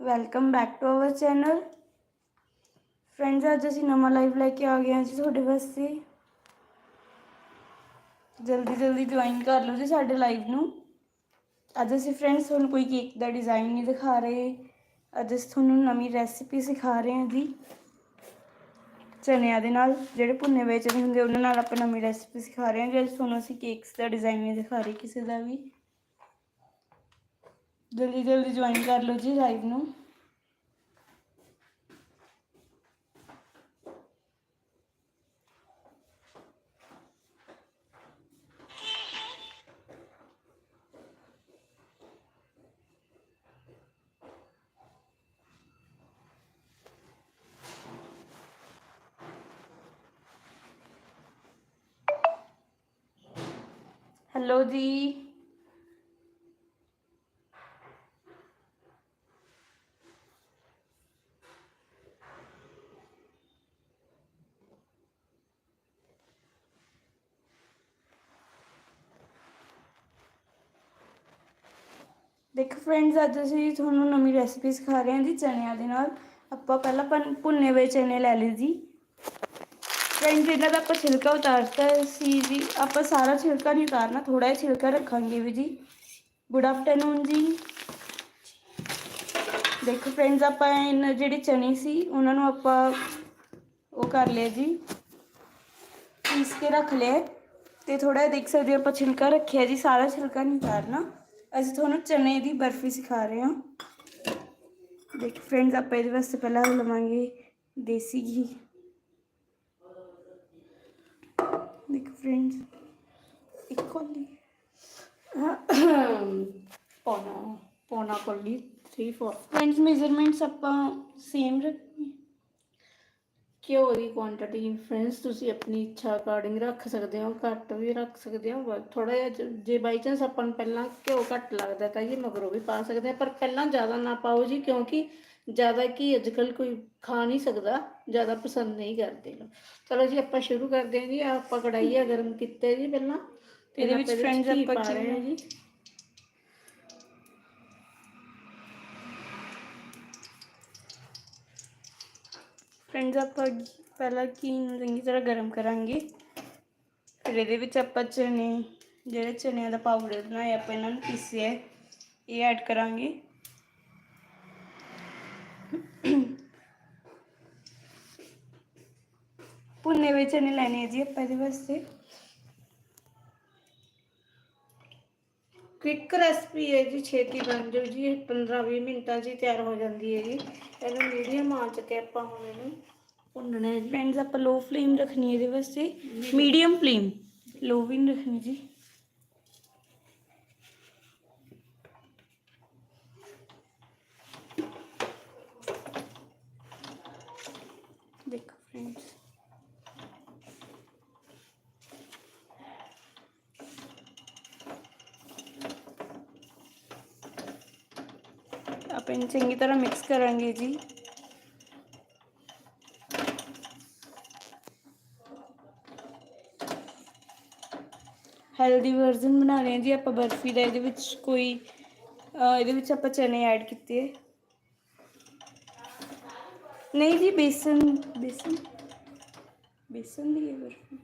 Welcome back to our channel. Friends, ਅੱਜ ਅਸੀਂ ਨਵਾਂ ਲਾਈਵ ਲੈ ਕੇ ਆ ਗਏ ਹਾਂ ਜੀ ਤੁਹਾਡੇ ਵਾਸਤੇ। ਜਲਦੀ ਜਲਦੀ ਜੁਆਇਨ ਕਰ ਲਓ ਜੀ ਸਾਡੇ ਲਾਈਵ ਨੂੰ। ਅੱਜ ਅਸੀਂ ਫਰੈਂਡਸ, ਤੁਹਾਨੂੰ ਕੋਈ ਕੇਕ ਦਾ ਡਿਜ਼ਾਈਨ ਨਹੀਂ ਦਿਖਾ ਰਹੇ। ਅੱਜ ਅਸੀਂ ਤੁਹਾਨੂੰ ਨਵੀਂ ਰੈਸਿਪੀ ਸਿਖਾ ਰਹੇ ਹਾਂ ਜੀ। ਚਨਿਆਂ ਦੇ ਨਾਲ, ਜਿਹੜੇ ਭੁੰਨੇ ਹੋਏ ਚਨੇ ਹੁੰਦੇ, ਉਹਨਾਂ ਨਾਲ ਆਪਾਂ ਨਵੀਂ ਰੈਸਿਪੀ ਸਿਖਾ ਰਹੇ ਹਾਂ। ਜੇ ਅੱਜ ਤੁਹਾਨੂੰ ਅਸੀਂ ਕੇਕਸ ਦਾ ਡਿਜ਼ਾਈਨ ਨਹੀਂ ਦਿਖਾ ਰਹੇ ਕਿਸੇ ਦਾ ਵੀ। ਜਲਦੀ ਜਲਦੀ ਜੁਆਇਨ ਕਰ ਲਓ ਜੀ ਲਾਈਵ ਨੂੰ। ਹੈਲੋ ਜੀ ਦੇਖੋ ਫਰੈਂਡਸ ਅੱਜ ਅਸੀਂ ਤੁਹਾਨੂੰ ਨਵੀਂ ਰੈਸਿਪੀ ਸਿਖਾ ਰਹੇ ਹਾਂ ਜੀ ਚਨਿਆਂ ਦੇ ਨਾਲ। ਆਪਾਂ ਪਹਿਲਾਂ ਭੁੰਨ- ਭੁੰਨੇ ਹੋਏ ਚਨੇ ਲੈ ਲਏ ਜੀ। ਫਰੈਂਡਸ ਇਹਨਾਂ ਦਾ ਆਪਾਂ ਛਿਲਕਾ ਉਤਾਰਤਾ ਸੀ ਜੀ ਆਪਾਂ ਸਾਰਾ ਛਿਲਕਾ ਨਹੀਂ ਉਤਾਰਨਾ ਥੋੜਾ ਜਿਹਾ ਛਿਲਕਾ ਰੱਖਾਂਗੇ ਵੀ ਜੀ। ਗੁੱਡ ਆਫਟਰਨੂਨ ਜੀ। ਦੇਖੋ ਫਰੈਂਡਸ ਆਪਾਂ ਇਹਨਾਂ ਜਿਹੜੇ ਚਨੇ ਸੀ, ਉਹਨਾਂ ਨੂੰ ਆਪਾਂ ਉਹ ਕਰ ਲਿਆ ਜੀ। ਪੀਸ ਕੇ ਰੱਖ ਲਿਆ ਤੇ ਥੋੜਾ ਜਿਹਾ ਦੇਖ ਸਕਦੇ ਹੋ ਆਪਾਂ ਛਿਲਕਾ ਰੱਖਿਆ ਜੀ, ਸਾਰਾ ਛਿਲਕਾ ਨਹੀਂ ਉਤਾਰਨਾ। ਅਸੀਂ ਤੁਹਾਨੂੰ ਚਨੇ ਦੀ ਬਰਫੀ ਸਿਖਾ ਰਹੇ ਹਾਂ। ਦੇਖੋ ਫਰੈਂਡਸ ਆਪਾਂ ਇਹਦੇ ਵਾਸਤੇ ਪਹਿਲਾਂ ਲਵਾਂਗੇ ਦੇਸੀ ਘੀ। ਦੇਖੋ ਫਰੈਂਡਸ ਇੱਕ ਕੋਲੀ ਪੌਣਾ ਪੌਣਾ ਕੋਲੀ 3 4 ਫਰੈਂਡਸ ਮੇਜ਼ਰਮੈਂਟਸ ਆਪਾਂ ਸੇਮ ਰੱਖਣੀ ਘਿਓ ਦੀ ਕੁਆਂਟੀਟੀ ਫਰੈਂਡਸ ਤੁਸੀਂ ਆਪਣੀ ਇੱਛਾ ਅਕੋਰਡਿੰਗ ਰੱਖ ਸਕਦੇ ਹੋ ਘੱਟ ਵੀ ਰੱਖ ਸਕਦੇ ਹੋ ਥੋੜਾ ਜਿਹਾ ਜ- ਬਾਈ ਚਾਂਸ ਆਪਾਂ ਨੂੰ ਪਹਿਲਾਂ ਘਿਓ ਘੱਟ ਲੱਗਦਾ ਤਾਂ ਜੀ ਮਗਰੋਂ ਵੀ ਪਾ ਸਕਦੇ ਆ ਪਰ ਪਹਿਲਾਂ ਜ਼ਿਆਦਾ ਨਾ ਪਾਓ ਜੀ ਕਿਉਂਕਿ ਜ਼ਿਆਦਾ ਕੀ ਅੱਜਕੱਲ ਕੋਈ ਖਾ ਨਹੀਂ ਸਕਦਾ ਜ਼ਿਆਦਾ ਪਸੰਦ ਨਹੀਂ ਕਰਦੇ ਲੋਕ। ਚਲੋ ਜੀ ਆਪਾਂ ਸ਼ੁਰੂ ਕਰਦੇ ਹਾਂ ਜੀ ਆਪਾਂ ਕੜਾਈ ਆ ਗਰਮ ਕੀਤੇ ਜੀ ਪਹਿਲਾਂ ਇਹਦੇ ਵਿੱਚ ਘੀ ਆਪਾਂ ਕੀ- ਜੀ। ਫਰੈਂਡਸ ਆਪਾਂ ਪਹਿਲਾਂ ਘੀ ਨੂੰ ਚੰਗੀ ਤਰ੍ਹਾਂ ਗਰਮ ਕਰਾਂਗੇ? ਫਿਰ ਇਹਦੇ ਵਿੱਚ ਆਪਾਂ ਚਨੇ, ਜਿਹੜੇ ਚਨਿਆਂ ਦਾ ਪਾਊਡਰ ਬਣਾਇਆ ਆਪਾਂ ਇਹਨਾਂ ਨੂੰ ਪੀਸਿਆ ਇਹ ਐਡ ਕਰਾਂਗੇ। ਭੁੰਨੇ ਹੋਏ ਚਨੇ ਲੈਣੇ ਆ ਜੀ ਆਪਾਂ ਇਹਦੇ ਵਾਸਤੇ। ਕੁਇਕ ਰੈਸਪੀ ਹੈ ਜੀ, ਛੇਤੀ ਬਣ ਜਾਊ ਜੀ 15-20 ਮਿੰਟਾਂ 'ਚ ਹੀ ਤਿਆਰ ਹੋ ਜਾਂਦੀ ਹੈ ਜੀ। ਇਹਨੂੰ ਮੀਡੀਅਮ ਆਂਚ ਤੇ ਆਪਾਂ ਹੁਣ ਇਹਨੂੰ ਭੁੰਨਣਾ ਹੈ ਫਰੈਂਡਸ ਆਪਾਂ ਲੋ ਫਲੇਮ ਰੱਖਣੀ ਹੈ ਇਹਦੇ ਵਾਸਤੇ। ਮੀਡੀਅਮ ਫਲੇਮ ਲੋ ਵੀ ਨਹੀਂ ਰੱਖਣੀ ਜੀ ਦੇਖੋ ਫਰੈਂਡਸ ਇਹਨੂੰ ਚੰਗੀ ਤਰ੍ਹਾਂ ਮਿਕਸ ਕਰਾਂਗੇ ਜੀ। ਹੈਲਦੀ ਵਰਜ਼ਨ ਬਣਾ ਰਹੇ ਹਾਂ ਜੀ ਆਪਾਂ ਬਰਫੀ ਦਾ ਇਹਦੇ ਵਿੱਚ ਕੋਈ ਇਹਦੇ ਵਿੱਚ ਆਪਾਂ ਚਨੇ ਐਡ ਕੀਤੇ। ਨਹੀਂ ਜੀ ਬੇਸਨ ਬੇਸਨ ਬੇਸਨ ਦੀ ਹੈ ਬਰਫੀ।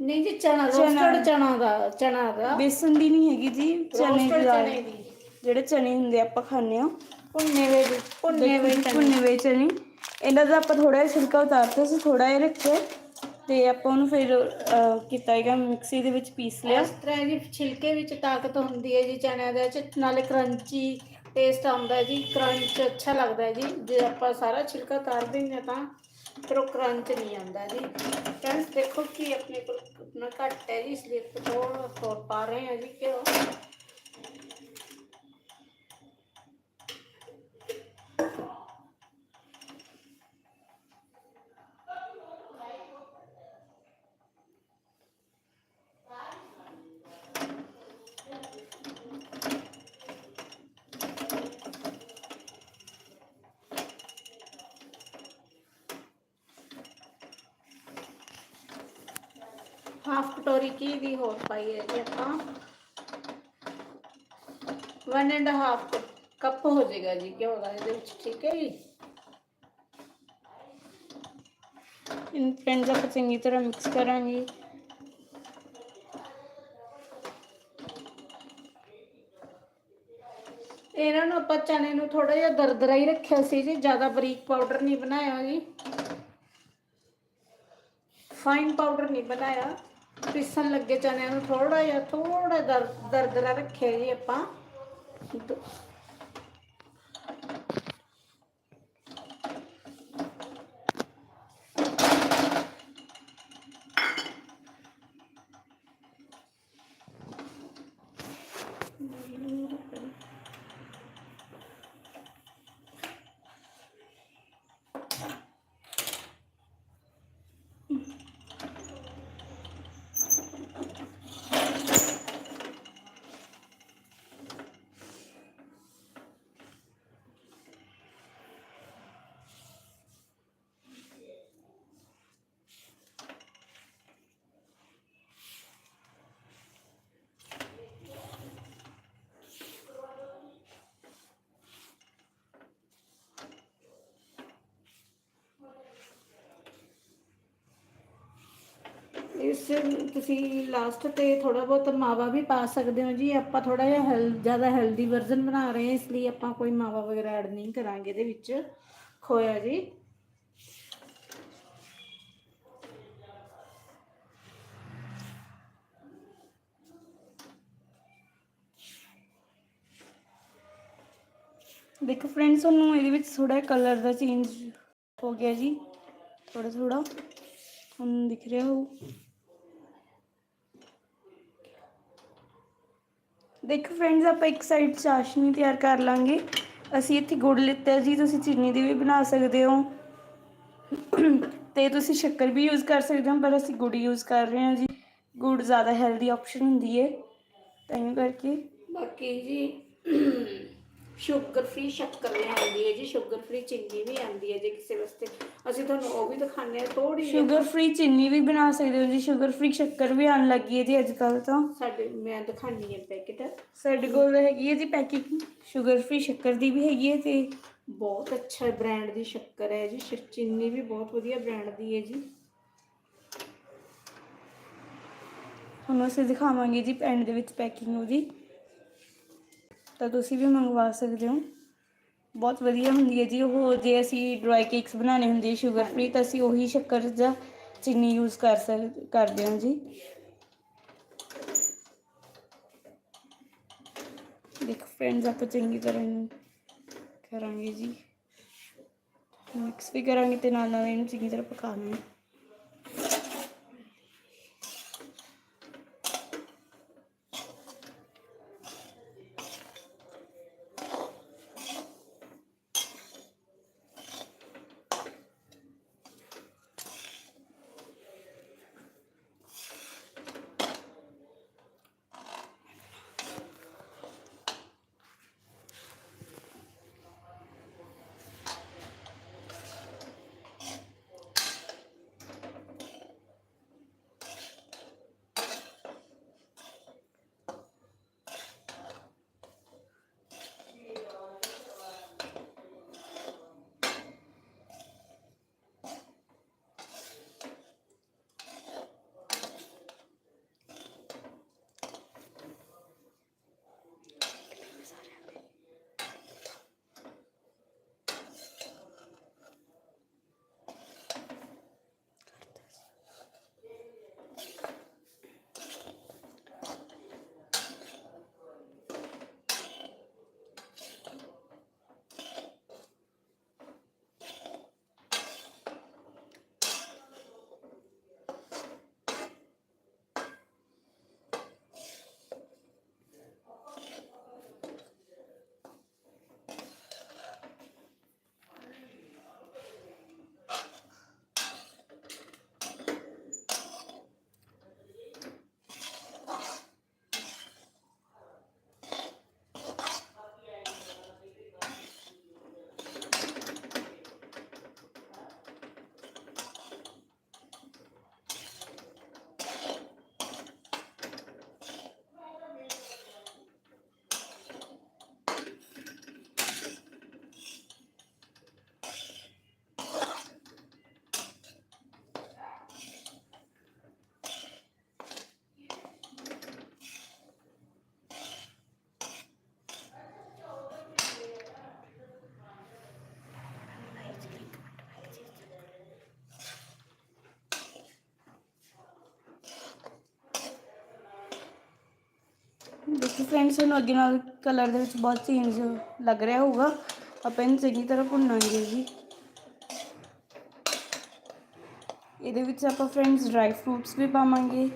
ਨਹੀਂ ਜੀ ਚਨਾ। ਰੋਸਟਡ ਚਨਾ ਦਾ ਚਨਾ ਦਾ। ਬੇਸਨ ਦੀ ਨਹੀਂ ਹੈਗੀ ਜੀ ਚਨੇ ਦੀ ਜਿਹੜੇ ਚਨੇ ਹੁੰਦੇ ਆਪਾਂ ਖਾਂਦੇ ਆ ਭੁੰਨੇ ਵੇ ਭੁੰਨੇ ਵੇ ਭੁੰਨੇ ਹੋਏ ਚਨੇ। ਇਹਨਾਂ ਦਾ ਆਪਾਂ ਥੋੜਾ ਜਿਹਾ ਛਿਲਕਾ ਉਤਾਰਤਾ ਸੀ ਥੋੜਾ ਜਿਹਾ ਰੱਖਿਆ। ਤੇ ਆਪਾਂ ਉਹਨੂੰ ਫਿਰ ਕੀਤਾ ਹੈਗਾ ਮਿਕਸੀ ਦੇ ਵਿੱਚ ਪੀਸ ਲਿਆ। ਇਸ ਤਰ੍ਹਾਂ ਜੀ ਛਿਲਕੇ ਵਿੱਚ ਤਾਕਤ ਹੁੰਦੀ ਹੈ ਜੀ ਚਨਿਆਂ ਦੇ ਵਿੱਚ ਨਾਲੇ ਕਰੰਚੀ ਟੇਸਟ ਆਉਂਦਾ ਹੈ ਜੀ ਕਰੰਚ ਅੱਛਾ ਲੱਗਦਾ ਹੈ ਜੀ। ਜੇ ਆਪਾਂ ਸਾਰਾ ਛਿਲਕਾ ਉਤਾਰ ਦਿੰਦੇ ਤਾਂ ਫਿਰ ਉਹ ਕਰੰਚ ਨਹੀਂ ਆਉਂਦਾ ਜੀ। ਫਰੈਂਡਸ ਦੇਖੋ ਕਿ ਆਪਣੇ ਕੋਲ ਆਪਣਾ ਘੱਟ ਹੈ ਜੀ ਇਸ ਲਈ ਆਪਾਂ ਥੋੜਾ ਹੋਰ ਪਾ ਰਹੇ ਹਾਂ ਜੀ ਘਿਓ ਹਾਫ ਕਟੋਰੀ ਘੀ ਦੀ ਹੋਰ ਪਾਈ ਹੈ ਜੀ ਆਪਾਂ। 1 ਐਂਡ ਹਾਫ ਕੱਪ ਹੋ ਜਾਏਗਾ ਜੀ ਘਿਓ ਦਾ ਇਹਦੇ ਵਿੱਚ, ਠੀਕ ਹੈ ਜੀ। ਇਨ ਫਰੈਂਡਸ ਆਪਾਂ ਚੰਗੀ ਤਰ੍ਹਾਂ ਮਿਕਸ ਕਰਾਂਗੇ। ਇਹਨਾਂ ਨੂੰ ਆਪਾਂ ਚਨੇ ਨੂੰ ਥੋੜਾ ਜਿਹਾ ਦਰਦਰਾ ਹੀ ਰੱਖਿਆ ਸੀ ਜੀ, ਜ਼ਿਆਦਾ ਬਰੀਕ ਪਾਊਡਰ ਨਹੀਂ ਬਣਾਇਆ ਜੀ। ਫਾਈਨ ਪਾਊਡਰ ਨਹੀਂ ਬਣਾਇਆ। ਪੀਸਣ ਲੱਗੇ ਚਨਿਆਂ ਨੂੰ ਥੋੜਾ ਜਿਹਾ ਥੋੜਾ ਦਰਦ ਦਰਦਰਾ ਰੱਖਿਆ ਜੀ ਆਪਾਂ। ਦ- ਇਸ ਤੁਸੀਂ ਲਾਸਟ ਤੇ ਥੋੜਾ ਬਹੁਤ ਮਾਵਾ ਵੀ ਪਾ ਸਕਦੇ ਹੋ ਜੀ। ਆਪਾਂ ਥੋੜਾ ਜਿਹਾ ਹੈਲ, ਜ਼ਿਆਦਾ ਹੈਲਦੀ ਵਰਜ਼ਨ ਬਣਾ ਰਹੇ ਹਾਂ, ਇਸ ਲਈ ਆਪਾਂ ਕੋਈ ਮਾਵਾ ਵਗੈਰਾ ਐਡ ਨਹੀਂ ਕਰਾਂਗੇ ਇਹਦੇ ਵਿੱਚ। ਖੋਇਆ ਜੀ। ਦੇਖੋ ਫਰੈਂਡਸ ਤੁਹਾਨੂੰ ਇਹਦੇ ਵਿੱਚ ਥੋੜਾ ਕਲਰ ਦਾ ਚੇਂਜ ਹੋ ਗਿਆ ਜੀ। ਥੋੜਾ ਥੋੜਾ ਹੁਣ ਦਿਖ ਰਿਹਾ ਹੋ ਦੇਖੋ ਫਰੈਂਡਸ ਆਪਾਂ ਇੱਕ ਸਾਈਡ ਚਾਸ਼ਨੀ ਤਿਆਰ ਕਰ ਲਾਂਗੇ। ਅਸੀਂ ਇੱਥੇ ਗੁੜ ਲਿੱਤਾ ਜੀ, ਤੁਸੀਂ ਚੀਨੀ ਦੀ ਵੀ ਬਣਾ ਸਕਦੇ ਹੋ। ਤੇ ਤੁਸੀਂ ਸ਼ੱਕਰ ਵੀ ਯੂਜ਼ ਕਰ ਸਕਦੇ ਹੋ, ਪਰ ਅਸੀਂ ਗੁੜ ਯੂਜ਼ ਕਰ ਰਹੇ ਹਾਂ ਜੀ। ਗੁੜ ਜ਼ਿਆਦਾ ਹੈਲਦੀ ਆਪਸ਼ਨ ਹੁੰਦੀ ਹੈ। ਤਾਂ ਇਹ ਕਰਕੇ ਬਾਕੀ ਜੀ ਸ਼ੂਗਰ ਫ੍ਰੀ ਸ਼ੱਕਰ ਵੀ ਆਉਂਦੀ ਹੈ ਜੀ ਸ਼ੂਗਰ ਫ੍ਰੀ ਚੀਨੀ ਵੀ ਆਉਂਦੀ ਹੈ ਜੀ ਕਿਸੇ ਵਾਸਤੇ। ਅਸੀਂ ਤੁਹਾਨੂੰ ਉਹ ਵੀ ਦਿਖਾਉਂਦੇ ਹਾਂ ਥੋੜੀ ਸ਼ੂਗਰ ਫ੍ਰੀ ਚੀਨੀ ਵੀ ਬਣਾ ਸਕਦੇ ਹੋ ਜੀ ਸ਼ੂਗਰ ਫ੍ਰੀ ਸ਼ੱਕਰ ਵੀ ਆਉਣ ਲੱਗੀ ਹੈ ਜੀ ਅੱਜ ਕੱਲ ਤਾਂ। ਸਾਡੇ ਮੈਂ ਦਿਖਾਉਂਦੀ ਹਾਂ ਪੈਕੇਟ ਸਾਡੇ ਕੋਲ ਹੈਗੀ ਹੈ ਜੀ ਪੈਕਿੰਗ ਸ਼ੂਗਰ ਫ੍ਰੀ ਸ਼ੱਕਰ ਦੀ ਵੀ ਹੈਗੀ ਹੈ ਤੇ ਬਹੁਤ ਅੱਛਾ ਬ੍ਰਾਂਡ ਦੀ ਸ਼ੱਕਰ ਹੈ ਜੀ ਚੀਨੀ ਵੀ ਬਹੁਤ ਵਧੀਆ ਬ੍ਰਾਂਡ ਦੀ ਹੈ ਜੀ। ਤੁਹਾਨੂੰ ਅਸੀਂ ਦਿਖਾਵਾਂਗੇ ਜੀ ਐਂਡ ਦੇ ਵਿੱਚ ਪੈਕਿੰਗ ਉਹਦੀ। ਤਾਂ ਤੁਸੀਂ ਵੀ ਮੰਗਵਾ ਸਕਦੇ ਹੋ। ਬਹੁਤ ਵਧੀਆ ਹੁੰਦੀ ਹੈ ਜੀ ਉਹ। ਜੇ ਅਸੀਂ ਡਰਾਈ ਕੇਕਸ ਬਣਾਉਣੇ ਹੁੰਦੇ ਸ਼ੂਗਰ ਫ੍ਰੀ ਤਾਂ ਅਸੀਂ ਉਹੀ ਸ਼ੱਕਰ ਜਾਂ ਚੀਨੀ ਯੂਜ਼ ਕਰ ਸਕ, ਕਰਦੇ ਹਾਂ ਜੀ। ਦੇਖੋ ਫਰੈਂਡਸ ਆਪਾਂ ਚੰਗੀ ਤਰ੍ਹਾਂ ਇਹਨੂੰ ਕਰਾਂਗੇ ਜੀ। ਮਿਕਸ ਵੀ ਕਰਾਂਗੇ ਤੇ ਨਾਲ ਨਾਲ ਇਹਨੂੰ ਚੰਗੀ ਤਰ੍ਹਾਂ ਪਕਾਵਾਂਗੇ ਦੇਖੋ ਫਰੈਂਡਸ ਤੁਹਾਨੂੰ ਅੱਗੇ ਨਾਲ ਕਲਰ ਦੇ ਵਿੱਚ ਬਹੁਤ ਚੇਂਜ ਲੱਗ ਰਿਹਾ ਹੋਊਗਾ। ਆਪਾਂ ਇਹਨੂੰ ਚੰਗੀ ਤਰ੍ਹਾਂ ਭੁੰਨਾਂਗੇ ਜੀ। ਇਹਦੇ ਵਿੱਚ ਆਪਾਂ ਫਰੈਂਡਸ ਡਰਾਈ ਫਰੂਟਸ ਵੀ ਪਾਵਾਂਗੇ।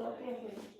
Cửa.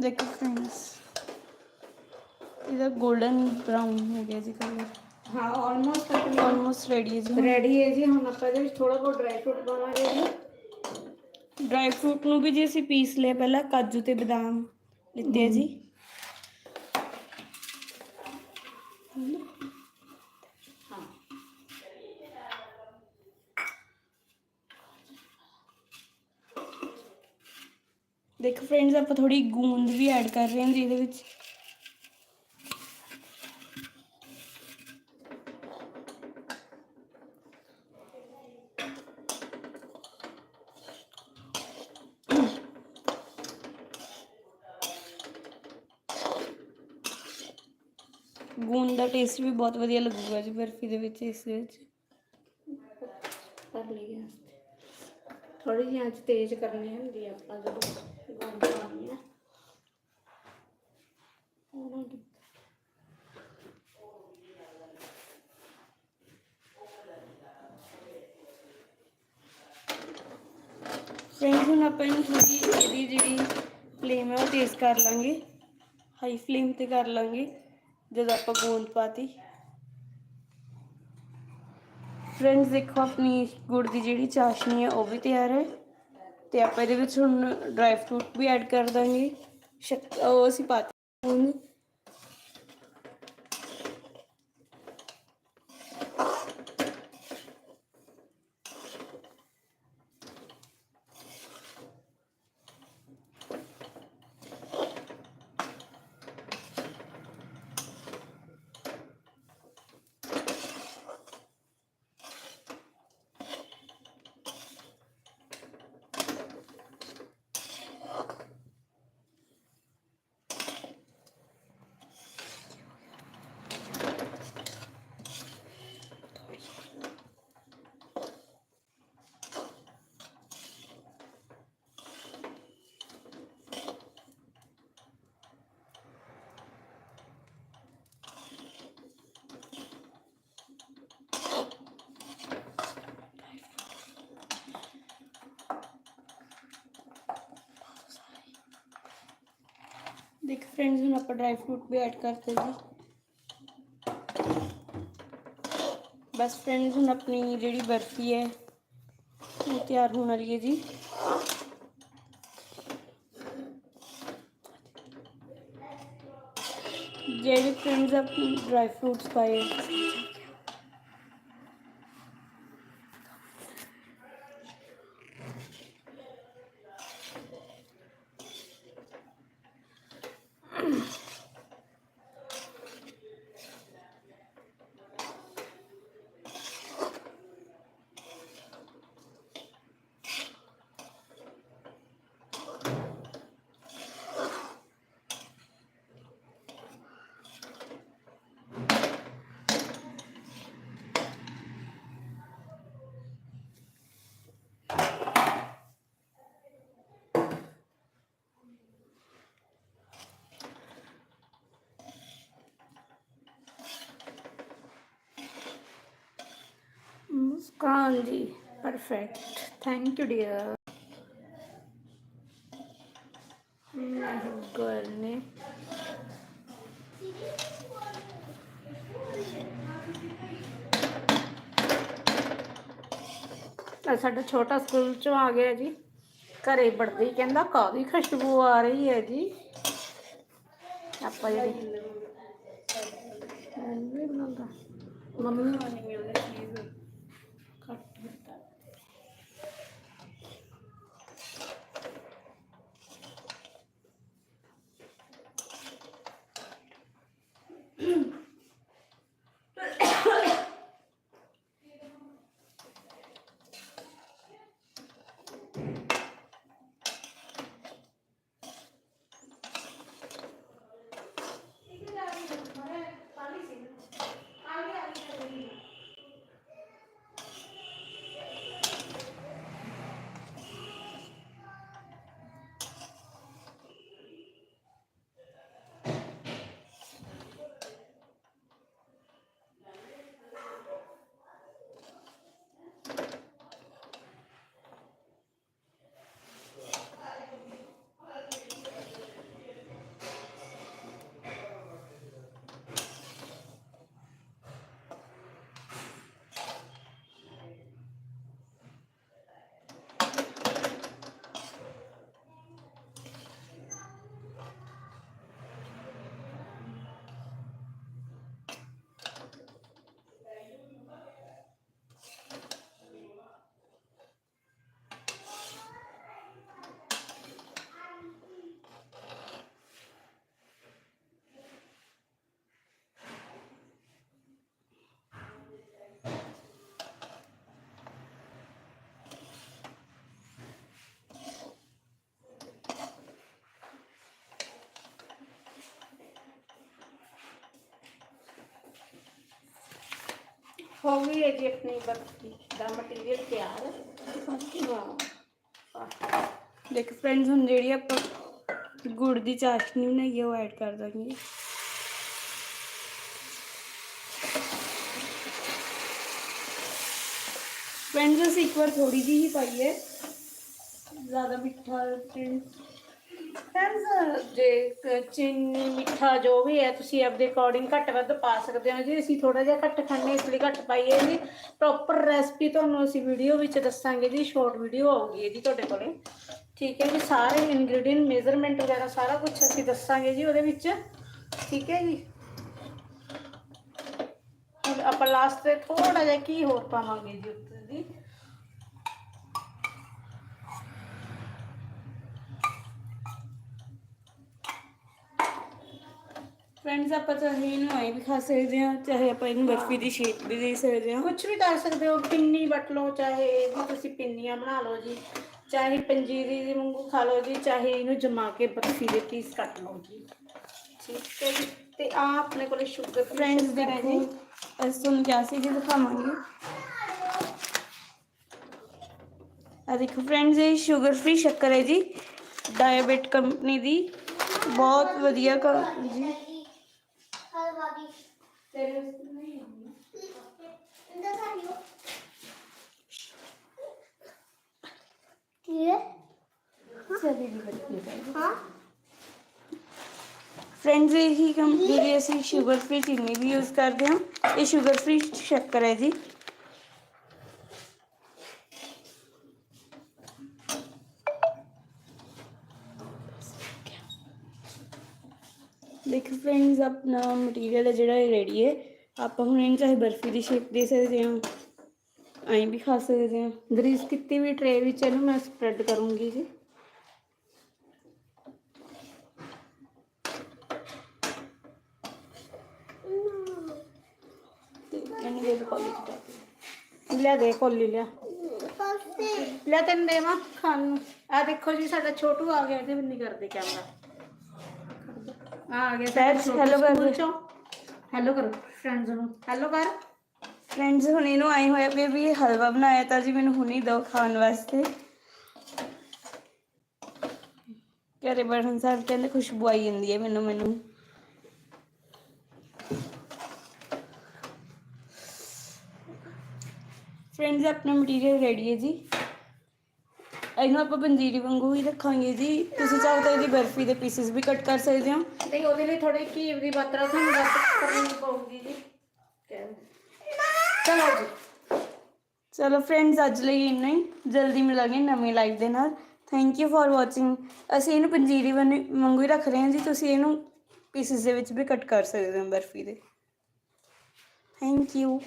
ਦੇਖੋ ਫਰੈਂਡਸ। ਇਹਦਾ 골ਡਨ ਬ੍ਰਾਊਨ ਹੋ ਗਿਆ ਜੀ ਕਲਰ ਹਾਂ ਆਲਮੋਸਟ ਆਪਣੀ ਆਲਮੋਸਟ ਰੈਡੀ ਹੈ ਜੀ। ਰੈਡੀ ਹੈ ਜੀ ਹੁਣ ਆਪਾਂ ਇਹਦੇ ਵਿੱਚ ਥੋੜਾ ਬਹੁਤ ਡਰਾਈ ਫਰੂਟ ਪਾਵਾਂਗੇ ਜੀ। ਡਰਾਈ ਫਰੂਟ ਨੂੰ ਵੀ ਜੀ ਅਸੀਂ ਪੀਸ ਲਿਆ ਪਹਿਲਾਂ ਕਾਜੂ ਤੇ ਬਦਾਮ ਲਿੱਤੇ ਆ ਜੀ ਹਾਂ ਦੇਖੋ ਫਰੈਂਡਸ ਆਪਾਂ ਥੋੜੀ ਗੂੰਦ ਵੀ ਐਡ ਕਰ ਰਹੇ ਹਾਂ ਜੀ ਇਹਦੇ ਵਿੱਚ। ਗੂੰਦ ਦਾ ਟੇਸਟ ਵੀ ਬਹੁਤ ਵਧੀਆ ਲੱਗੂਗਾ ਜੀ ਬਰਫੀ ਦੇ ਵਿੱਚ, ਇਸ ਦੇ ਵਿੱਚ। ਕਰ ਲਈ ਗੈਸ ਤੇ ਥੋੜੀ ਜਿਹੀ ਆਂਚ ਤੇਜ਼ ਕਰਨੀ ਹੁੰਦੀ ਆ ਆਪਾਂ ਜਦੋਂ। ਗੋਂਦ ਪਾਉਣੀ ਆ ਉਹਨਾਂ ਦੀ ਫਰੈਂਡਸ ਹੁਣ ਆਪਾਂ ਇਹਨੂੰ ਥੋੜੀ ਇਹਦੀ ਜਿਹੜੀ ਫਲੇਮ ਹੈ ਉਹ ਤੇਜ਼ ਕਰ ਲਾਂਗੇ ਹਾਈ ਫਲੇਮ ਤੇ ਕਰ ਲਾਂਗੇ ਜਦੋਂ ਆਪਾਂ ਗੂੰਦ ਪਾਤੀ ਫਰੈਂਡਸ ਦੇਖੋ ਆਪਣੀ ਗੁੜ ਦੀ ਜਿਹੜੀ ਚਾਸ਼ਨੀ ਹੈ ਉਹ ਵੀ ਤਿਆਰ ਹੈ ਤੇ ਆਪਾਂ ਇਹਦੇ ਵਿੱਚ ਹੁਣ ਡਰਾਈ ਫਰੂਟ ਵੀ ਐਡ ਕਰ ਦਾਂਗੇ। ਸ਼ੱਕ ਉਹ ਅਸੀਂ ਪਾਤੀ ਹੁਣ ਦੇਖ ਫਰੈਂਡਸ ਹੁਣ ਆਪਾਂ ਡਰਾਈ ਫਰੂਟ ਵੀ ਐਡ ਕਰਤੇ ਜੀ ਬਸ ਫਰੈਂਡਸ ਹੁਣ ਆਪਣੀ ਜਿਹੜੀ ਬਰਫੀ ਹੈ ਉਹ ਤਿਆਰ ਹੋਣ ਵਾਲੀ ਹੈ ਜੀ ਜਿਹੜੇ ਫਰੈਂਡਸ ਆਪਣੀ ਡਰਾਈ ਫਰੂਟਸ ਪਾਏ ਹਾਂਜੀ ਪਰਫੈਕਟ ਥੈਂਕ ਯੂ ਡੀਅਰ ਨਹੀਂ ਕਰਨੇ ਤਾਂ ਸਾਡਾ ਛੋਟਾ ਸਕੂਲ ਚੋਂ ਆ ਗਿਆ ਜੀ। ਘਰੇ ਵੜਦੇ ਹੀ ਕਹਿੰਦਾ ਕਾਦੀ ਖੁਸ਼ਬੂ ਆ ਰਹੀ ਹੈ ਜੀ। ਆਪਾਂ ਜਿਹੜੀ ਮੰਮੀ ਬਣਾਉਂਦਾ। ਮੰਮੀ ਨਹੀਂ ਹੋ ਗਈ ਹੈ ਜੀ ਆਪਣੀ ਬਰਫੀ ਦਾ ਮਟੀਰੀਅਲ ਤਿਆਰ ਹਾਂ ਦੇਖ ਫਰੈਂਡਸ ਹੁਣ ਜਿਹੜੀ ਆਪਾਂ ਗੁੜ ਦੀ ਚਾਸ਼ਨੀ ਬਣਾਈ ਹੈ ਉਹ ਐਡ ਕਰ ਦਾਂਗੇ ਫਰੈਂਡਸ ਅਸੀਂ ਇੱਕ ਵਾਰ ਥੋੜੀ ਜਿਹੀ ਹੀ ਪਾਈ ਹੈ ਜ਼ਿਆਦਾ ਮਿੱਠਾ ਫਰੈਂਡਸ ਫਰੈਂਡਸ ਜੇ ਚੀਨੀ ਮਿੱਠਾ ਜੋ ਵੀ ਹੈ, ਤੁਸੀਂ ਆਪਦੇ ਅਕੋਰਡਿੰਗ ਘੱਟ ਵੱਧ ਪਾ ਸਕਦੇ ਹੋ ਜੀ। ਅਸੀਂ ਥੋੜਾ ਜਿਹਾ ਘੱਟ ਖਾਂਦੇ ਇਸ ਲਈ ਘੱਟ ਪਾਈਏ ਜੀ। ਪ੍ਰੋਪਰ ਰੈਸਪੀ ਤੁਹਾਨੂੰ ਅਸੀਂ ਵੀਡੀਓ ਵਿੱਚ ਦੱਸਾਂਗੇ ਜੀ ਸ਼ਾਰਟ ਵੀਡੀਓ ਆਊਗੀ ਜੀ ਤੁਹਾਡੇ ਕੋਲੇ। ਠੀਕ ਹੈ ਜੀ, ਸਾਰੇ ਇਨਗਰੀਡੀਅੰਟ ਮੇਜ਼ਰਮੈਂਟ ਵਗੈਰਾ ਸਾਰਾ ਕੁਝ ਅਸੀਂ ਦੱਸਾਂਗੇ ਜੀ ਉਹਦੇ ਵਿੱਚ। ਠੀਕ ਹੈ ਜੀ। ਆਪਾਂ ਲਾਸਟ ਤੇ ਥੋੜਾ ਜਿਹਾ ਕੀ ਹੋਰ ਪਾਵਾਂਗੇ ਜੀ ਉੱਤੇ ਜੀ ਫਰੈਂਡਸ ਆਪਾਂ ਚਾਹੇ ਇਹਨੂੰ ਐਂ ਵੀ ਖਾ ਸਕਦੇ ਹਾਂ ਚਾਹੇ ਆਪਾਂ ਇਹਨੂੰ ਬਰਫੀ ਦੀ ਸ਼ੇਪ ਵੀ ਦੇ ਸਕਦੇ ਹਾਂ ਕੁਝ ਵੀ ਕਰ ਸਕਦੇ ਹੋ। ਪਿੰਨੀ ਵੱਟ ਲਓ ਚਾਹੇ ਇਹਦੀ ਤੁਸੀਂ ਪਿੰਨੀਆਂ ਬਣਾ ਲਓ ਜੀ ਚਾਹੇ ਪੰਜੀਰੀ ਦੀ ਵਾਂਗੂ ਖਾ ਲਓ ਜੀ ਚਾਹੇ ਇਹਨੂੰ ਜਮਾ ਕੇ ਬਰਫੀ ਦੇ ਪੀਸ ਕੱਟ ਲਓ ਜੀ। ਠੀਕ ਹੈ ਜੀ। ਤੇ ਆ ਆਪਣੇ ਕੋਲੇ ਸ਼ੂਗਰ ਫਰੈਂਡਸ ਦੇਖੋ ਅਸੀਂ ਤੁਹਾਨੂੰ ਕਿਹਾ ਸੀ ਕਿ ਦਿਖਾਵਾਂਗੇ। ਆ ਦੇਖੋ ਫਰੈਂਡਸ ਇਹ ਸ਼ੂਗਰ ਫ੍ਰੀ ਸ਼ੱਕਰ ਹੈ ਜੀ। ਡਾਇਬਟ ਕੰਪਨੀ ਦੀ ਬਹੁਤ ਵਧੀਆ ਕੰਪਨੀ ਜੀ। ਫਰੈਂਡਸ ਇਹੀ ਕੰਪਨੀ ਦੀ ਅਸੀਂ ਸ਼ੂਗਰ ਫ੍ਰੀ ਚੀਨੀ ਵੀ ਯੂਜ਼ ਕਰਦੇ ਹਾਂ ਇਹ ਸ਼ੂਗਰ ਫ੍ਰੀ ਸ਼ੱਕਰ ਹੈ ਜੀ ਦੇਖੋ ਫਰੈਂਡਸ ਆਪਣਾ ਮਟੀਰੀਅਲ ਹੈ ਜਿਹੜਾ ਇਹ ਰੈਡੀ ਹੈ ਆਪਾਂ ਹੁਣ ਇਹਨੂੰ ਚਾਹੇ ਬਰਫੀ ਦੀ ਸ਼ੇਪ ਦੇ ਸਕਦੇ ਹਾਂ ਐਂ ਵੀ ਖਾ ਸਕਦੇ ਹਾਂ। ਗਰੀਸ ਕੀਤੀ ਵੀ ਟਰੇ ਵਿੱਚ ਇਹਨੂੰ ਮੈਂ ਸਪਰੈਡ ਕਰੂੰਗੀ ਜੀ। ਇਹਨੂੰ ਦੇ ਕੋਲੀ ਲਿਆ ਦੇ ਕੋਲੀ ਲਿਆ। ਲੈ ਤੈਨੂੰ ਦੇਵਾਂ ਖਾਣ ਨੂੰ। ਆ ਦੇਖੋ ਜੀ ਸਾਡਾ ਛੋਟੂ ਆ ਗਿਆ ਇਹਦੇ ਵੀ ਨਹੀਂ ਕਰਦੇ ਕੈਮਰਾ ਆ ਆ ਗਿਆ Friends, hello ਕਰ। ਹੈਲੋ ਕਰੋ ਫਰੈਂਡਸ ਨੂੰ। ਹੈਲੋ ਕਰ। ਫਰੈਂਡਸ ਹੁਣ ਇਹਨੂੰ ਆਏ ਹੋਇਆ ਵੀ ਵੀ ਹਲਵਾ ਬਣਾਇਆ ਤਾਂ ਜੀ ਮੈਨੂੰ ਹੁਣੀ ਦਿਓ ਖਾਣ ਵਾਸਤੇ। ਘਰੇ ਬੈਠਣ ਸਾਰ ਕਹਿੰਦੇ ਖੁਸ਼ਬੂ ਆਈ ਜਾਂਦੀ ਹੈ ਮੈਨੂੰ ਮੈਨੂੰ। ਫਰੈਂਡਸ ਆਪਣਾ ਮਟੀਰੀਅਲ ਰੈਡੀ ਹੈ ਜੀ। ਇਹਨੂੰ ਆਪਾਂ ਪੰਜੀਰੀ ਵਾਂਗੂ ਹੀ ਰੱਖਾਂਗੇ ਜੀ। ਤੁਸੀਂ ਚਾਹੋ ਤਾਂ ਇਹਦੀ ਬਰਫੀ ਦੇ ਪੀਸਸ ਵੀ ਕੱਟ ਕਰ ਸਕਦੇ ਹੋ। ਤੇ ਉਹਦੇ ਲਈ ਥੋੜੀ ਘੀ ਦੀ ਮਾਤਰਾ ਤੁਹਾਨੂੰ ਵੱਧ ਕਰਨੀ ਪਊਗੀ ਜੀ। ਕਹਿ- ਚਲੋ ਜੀ। ਚਲੋ ਫਰੈਂਡਸ ਅੱਜ ਲਈ ਇੰਨਾ ਹੀ। ਜਲਦੀ ਮਿਲਾਂਗੇ ਨਵੀਂ ਲਾਈਵ ਦੇ ਨਾਲ। ਥੈਂਕ ਯੂ ਫॉर ਵਾਚਿੰਗ ਅਸੀਂ ਇਹਨੂੰ ਪੰਜੀਰੀ ਵਾਂਗ- ਵਾਂਗੂ ਹੀ ਰੱਖ ਰਹੇ ਹਾਂ ਜੀ। ਤੁਸੀਂ ਇਹਨੂੰ ਪੀਸਿਸ ਦੇ ਵਿੱਚ ਵੀ ਕੱਟ ਕਰ ਸਕਦੇ ਹੋ ਬਰਫੀ ਦੇ। Thank you